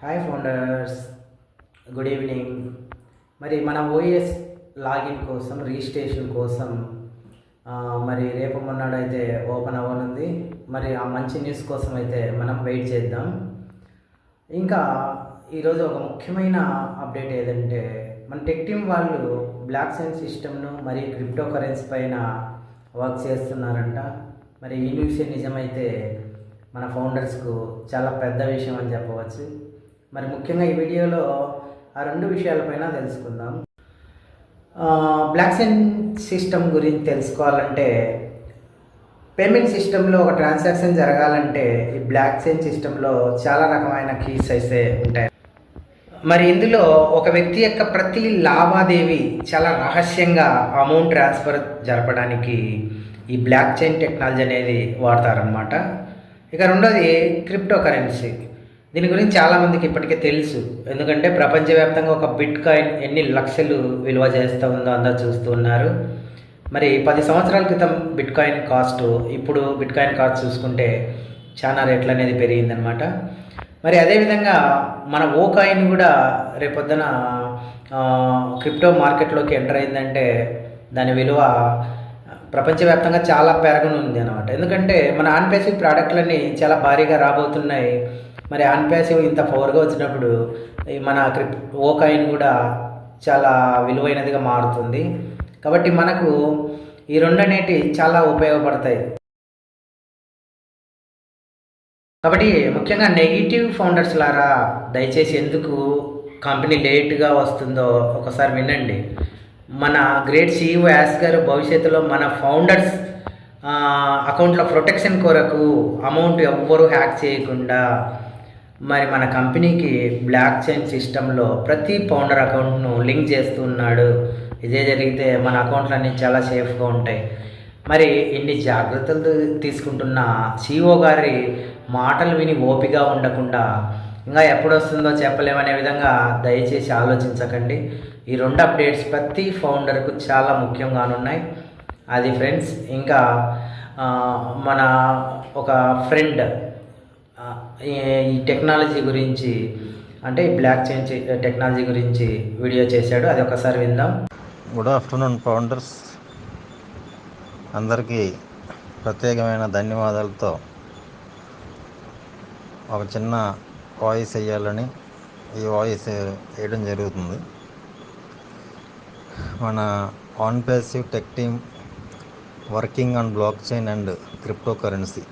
Hi founders good evening మరి మన OS login కోసం రిజిస్ట్రేషన్ కోసం మరి రేపు మొన్నడైతే అయితే ఓపెన్ అవ్వనుంది. మరి ఆ మంచి న్యూస్ కోసం అయితే మనం వెయిట్ చేద్దాం. ఇంకా ఈరోజు ఒక ముఖ్యమైన అప్డేట్ ఏదంటే మన టెక్ టీమ్ వాళ్ళు బ్లాక్ సైన్ సిస్టమ్ను మరి క్రిప్టో కరెన్సీ పైన వర్క్ చేస్తున్నారంట. మరి ఈ న్యూస్ నిజమైతే మన ఫౌండర్స్కు చాలా పెద్ద విషయం అని చెప్పవచ్చు. మరి ముఖ్యంగా ఈ వీడియోలో ఆ రెండు విషయాలపైన తెలుసుకుందాం. బ్లాక్ చైన్ సిస్టమ్ గురించి తెలుసుకోవాలంటే పేమెంట్ సిస్టంలో ఒక ట్రాన్సాక్షన్ జరగాలంటే ఈ బ్లాక్ చైన్ సిస్టంలో చాలా రకమైన కీస్ అయితే ఉంటాయి. మరి ఇందులో ఒక వ్యక్తి యొక్క ప్రతి లావాదేవీ చాలా రహస్యంగా అమౌంట్ ట్రాన్స్ఫర్ జరపడానికి ఈ బ్లాక్ చైన్ టెక్నాలజీ అనేది వాడతారనమాట ఇక రెండోది క్రిప్టో కరెన్సీ దీని గురించి చాలామందికి ఇప్పటికే తెలుసు. ఎందుకంటే ప్రపంచవ్యాప్తంగా ఒక బిట్ కాయిన్ ఎన్ని లక్షలు విలువ చేస్తూ ఉందో అందరూ చూస్తూ ఉన్నారు. మరి పది సంవత్సరాల క్రితం బిట్ కాయిన్ కాస్ట్ ఇప్పుడు బిట్ కాయిన్ కాస్ట్ చూసుకుంటే చాలా రేట్లు అనేది పెరిగిందనమాట మరి అదేవిధంగా మన ఓ కాయిన్ కూడా రేపొద్దున క్రిప్టో మార్కెట్లోకి ఎంటర్ అయిందంటే దాని విలువ ప్రపంచవ్యాప్తంగా చాలా పెరగనుంది అనమాట ఎందుకంటే మన ఆన్ ప్రోడక్ట్లన్నీ చాలా భారీగా రాబోతున్నాయి. మరి ఆన్ ప్యాసివ్ ఇంత పవర్గా వచ్చినప్పుడు మన క్రిప్ ఓ కాయిన్ కూడా చాలా విలువైనదిగా మారుతుంది. కాబట్టి మనకు ఈ రెండు అనేటి చాలా ఉపయోగపడతాయి. కాబట్టి ముఖ్యంగా నెగిటివ్ ఫౌండర్స్ లారా దయచేసి ఎందుకు కంపెనీ లేట్గా వస్తుందో ఒకసారి వినండి. మన గ్రేట్ సీఈఓ యాస్ గారు భవిష్యత్తులో మన ఫౌండర్స్ అకౌంట్లో ప్రొటెక్షన్ కొరకు అమౌంట్ ఎవ్వరూ హ్యాక్ చేయకుండా మరి మన కంపెనీకి బ్లాక్ చైన్ సిస్టంలో ప్రతి ఫౌండర్ అకౌంట్ను లింక్ చేస్తున్నాడు. ఇదే జరిగితే మన అకౌంట్లన్నీ చాలా సేఫ్గా ఉంటాయి. మరి ఇన్ని జాగ్రత్తలు తీసుకుంటున్న సిఓ గారి మాటలు విని ఓపిగా ఉండకుండా ఇంకా ఎప్పుడు వస్తుందో చెప్పలేమనే విధంగా దయచేసి ఆలోచించకండి. ఈ రెండు అప్డేట్స్ ప్రతి ఫౌండర్కు చాలా ముఖ్యంగానున్నాయి. అది ఫ్రెండ్స్ ఇంకా మన ఒక ఫ్రెండ్ ఈ ఈ టెక్నాలజీ గురించి అంటే బ్లాక్ చైన్ టెక్నాలజీ గురించి వీడియో చేశాడు. అది ఒకసారి విందాం. గుడ్ ఆఫ్టర్నూన్ ఫౌండర్స్ అందరికీ ప్రత్యేకమైన ధన్యవాదాలతో ఒక చిన్న వాయిస్ వేయాలని ఈ వాయిస్ వేయడం జరుగుతుంది. మన Onpassive tech team working on blockchain and cryptocurrency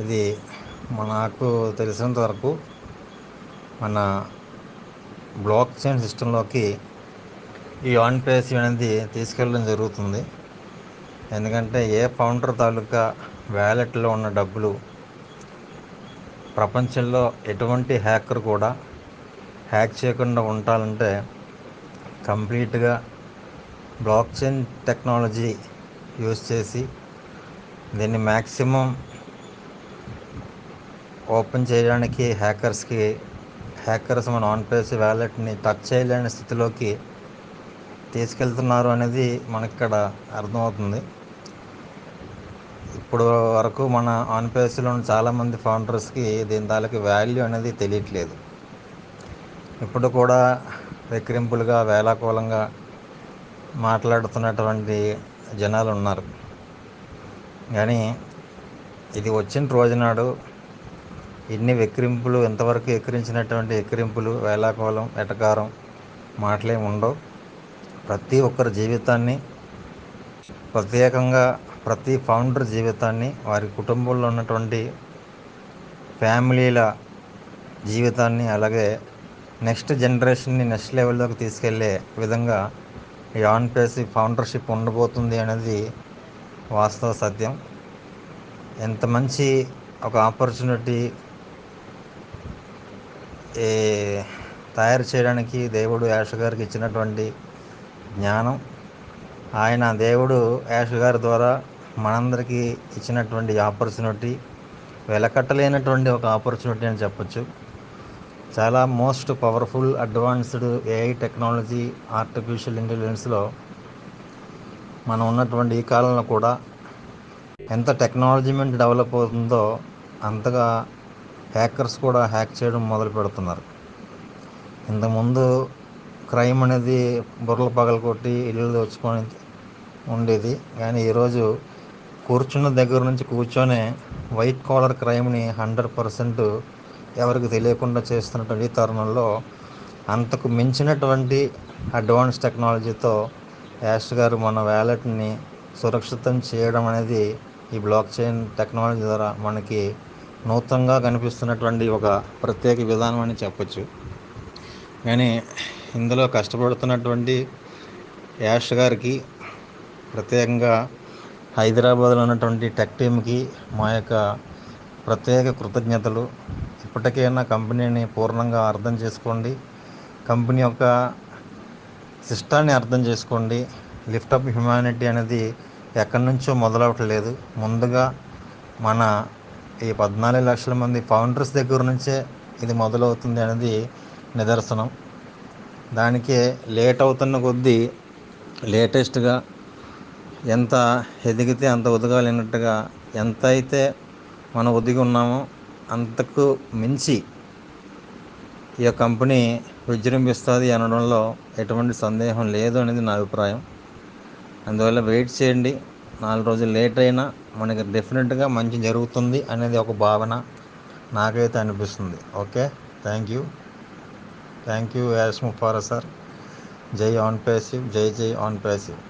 ఇది నాకు తెలిసినంత వరకు మన బ్లాక్ చైన్ సిస్టంలోకి ఈ ఆన్ పేసి అనేది తీసుకెళ్ళడం జరుగుతుంది. ఎందుకంటే ఏ ఫౌండర్ తాలూకా వ్యాలెట్లో ఉన్న డబ్బులు ప్రపంచంలో ఎటువంటి హ్యాకర్ కూడా హ్యాక్ చేయకుండా ఉండాలంటే కంప్లీట్గా బ్లాక్ చైన్ టెక్నాలజీ యూస్ చేసి దీన్ని మ్యాక్సిమం ఓపెన్ చేయడానికి హ్యాకర్స్కి హ్యాకర్స్ మన ఆన్ పేస్ వ్యాలెట్ని టచ్ చేయలేని స్థితిలోకి తీసుకెళ్తున్నారు అనేది మనకిక్కడ అర్థమవుతుంది. ఇప్పుడు వరకు మన ఆన్ పేస్లో ఉన్న చాలామంది ఫౌండర్స్కి దీని తాలూకు వాల్యూ అనేది తెలియట్లేదు. ఇప్పుడు కూడా విక్రింపులుగా వేలాకోలంగా మాట్లాడుతున్నటువంటి జనాలు ఉన్నారు కానీ ఇది వచ్చిన రోజునాడు ఇన్ని వెక్కిరింపులు ఎంతవరకు ఎక్కిరించినటువంటి ఎక్కిరింపులు వేలాకోలం ఎటకారం మాటలేమి ఉండవు. ప్రతి ఒక్కరి జీవితాన్ని ప్రత్యేకంగా ప్రతి ఫౌండర్ జీవితాన్ని వారి కుటుంబంలో ఉన్నటువంటి ఫ్యామిలీల జీవితాన్ని అలాగే నెక్స్ట్ జనరేషన్ని నెక్స్ట్ లెవెల్లోకి తీసుకెళ్ళే విధంగా ఈ ఆన్ పేసి ఫౌండర్షిప్ ఉండబోతుంది అనేది వాస్తవ సత్యం. ఎంత మంచి ఒక ఆపర్చునిటీ తయారు చేయడానికి దేవుడు యాష గారికి ఇచ్చినటువంటి జ్ఞానం. ఆయన దేవుడు యాష గారి ద్వారా మనందరికీ ఇచ్చినటువంటి ఆపర్చునిటీ వెలకట్టలేనటువంటి ఒక ఆపర్చునిటీ అని చెప్పొచ్చు. చాలా most powerful advanced AI technology artificial ఇంటెలిజెన్స్లో మనం ఉన్నటువంటి ఈ కాలంలో కూడా ఎంత టెక్నాలజీమెంట్ డెవలప్ అవుతుందో అంతగా హ్యాకర్స్ కూడా హ్యాక్ చేయడం మొదలు పెడుతున్నారు. ఇంతకుముందు క్రైమ్ అనేది బుర్రలు పగలకొట్టి ఇల్లు దోచుకొని ఉండేది. కానీ ఈరోజు కూర్చున్న దగ్గర నుంచి కూర్చొనే వైట్ కాలర్ క్రైమ్ని హండ్రెడ్ పర్సెంట్ ఎవరికి తెలియకుండా చేస్తున్నటువంటి ఈ తరుణంలో అంతకు మించినటువంటి అడ్వాన్స్ టెక్నాలజీతో యాష్ గారు మన వ్యాలెట్ని సురక్షితం చేయడం అనేది ఈ బ్లాక్ చైన్ టెక్నాలజీ ద్వారా మనకి నూతనంగా కనిపిస్తున్నటువంటి ఒక ప్రత్యేక విధానం అని చెప్పొచ్చు. కానీ ఇందులో కష్టపడుతున్నటువంటి యాష్ గారికి ప్రత్యేకంగా హైదరాబాద్లో ఉన్నటువంటి టెక్ టీమ్కి మా యొక్క ప్రత్యేక కృతజ్ఞతలు. ఇప్పటికైనా కంపెనీని పూర్ణంగా అర్థం చేసుకోండి. కంపెనీ యొక్క సిస్టాన్ని అర్థం చేసుకోండి. లిఫ్ట్ అప్ హ్యుమానిటీ అనేది ఎక్కడి నుంచో మొదలవట్లేదు. ముందుగా మన ఈ పద్నాలుగు లక్షల మంది ఫౌండర్స్ దగ్గర నుంచే ఇది మొదలవుతుంది అనేది నిదర్శనం. దానికే లేట్ అవుతున్న కొద్దీ లేటెస్ట్గా ఎంత ఎదిగితే అంత ఉదగాలినట్టుగా ఎంత అయితే మనం ఒదిగి ఉన్నామో అంతకు మించి ఈ కంపెనీ విజృంభిస్తుంది అనడంలో ఎటువంటి సందేహం లేదు అనేది నా అభిప్రాయం. అందువల్ల వెయిట్ చేయండి. నాలుగు రోజులు లేట్ అయినా మనకి డెఫినెట్గా మంచి జరుగుతుంది అనేది ఒక భావన నాకైతే అనిపిస్తుంది. Okay thank you thank you Ash Mufareh sir జై ఆన్ పేసివ్ జై జై ఆన్ పేసివ్